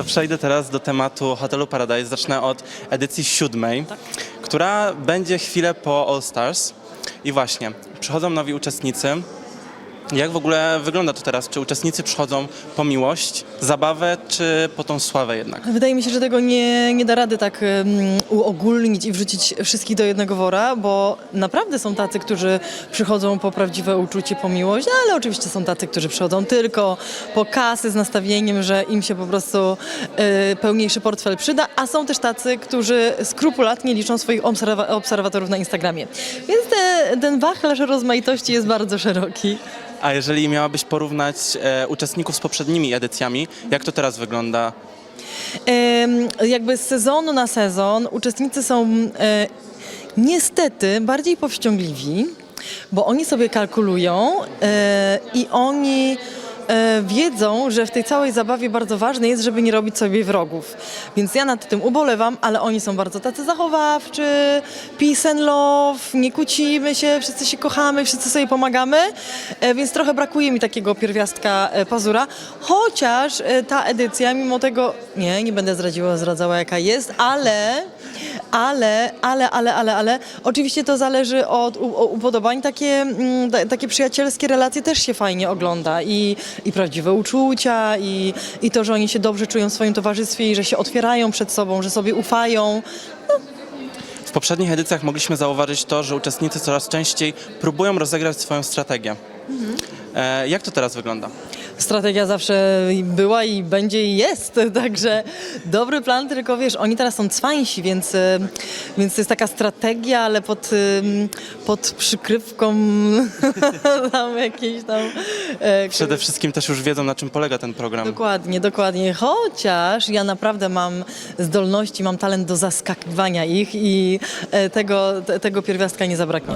To przejdę teraz do tematu Hotelu Paradise. Zacznę od edycji siódmej, która będzie chwilę po All Stars. I właśnie, przychodzą nowi uczestnicy. Jak w ogóle wygląda to teraz? Czy uczestnicy przychodzą po miłość, zabawę, czy po tą sławę jednak? Wydaje mi się, że tego nie, nie da rady tak um, uogólnić i wrzucić wszystkich do jednego wora, bo naprawdę są tacy, którzy przychodzą po prawdziwe uczucie, po miłość, no, ale oczywiście są tacy, którzy przychodzą tylko po kasy z nastawieniem, że im się po prostu e, pełniejszy portfel przyda, a są też tacy, którzy skrupulatnie liczą swoich obserwa- obserwatorów na Instagramie. Więc te, ten wachlarz rozmaitości jest bardzo szeroki. A jeżeli miałabyś porównać e, uczestników z poprzednimi edycjami, jak to teraz wygląda? Jakby z sezonu na sezon uczestnicy są e, niestety bardziej powściągliwi, bo oni sobie kalkulują e, i oni wiedzą, że w tej całej zabawie bardzo ważne jest, żeby nie robić sobie wrogów. Więc ja nad tym ubolewam, ale oni są bardzo tacy zachowawczy, peace and love, nie kłócimy się, wszyscy się kochamy, wszyscy sobie pomagamy, e, więc trochę brakuje mi takiego pierwiastka e, pazura, chociaż e, ta edycja, mimo tego, nie, nie będę zdradziła, zdradzała jaka jest, ale, ale, ale, ale, ale, ale, oczywiście to zależy od upodobań, takie, mm, ta- takie przyjacielskie relacje też się fajnie ogląda. I, i prawdziwe uczucia i, i to, że oni się dobrze czują w swoim towarzystwie i że się otwierają przed sobą, że sobie ufają, W poprzednich edycjach mogliśmy zauważyć to, że uczestnicy coraz częściej próbują rozegrać swoją strategię. E, jak to teraz wygląda? Strategia zawsze była i będzie i jest, także dobry plan, tylko wiesz, oni teraz są cwańsi, więc, e, więc to jest taka strategia, ale pod, pod przykrywką tam jakiejś tam... e, Przede wszystkim też już wiedzą, na czym polega ten program. Dokładnie, dokładnie. Chociaż ja naprawdę mam zdolności, mam talent do zaskakiwania ich i e, tego, te, tego pierwiastka nie zabraknie.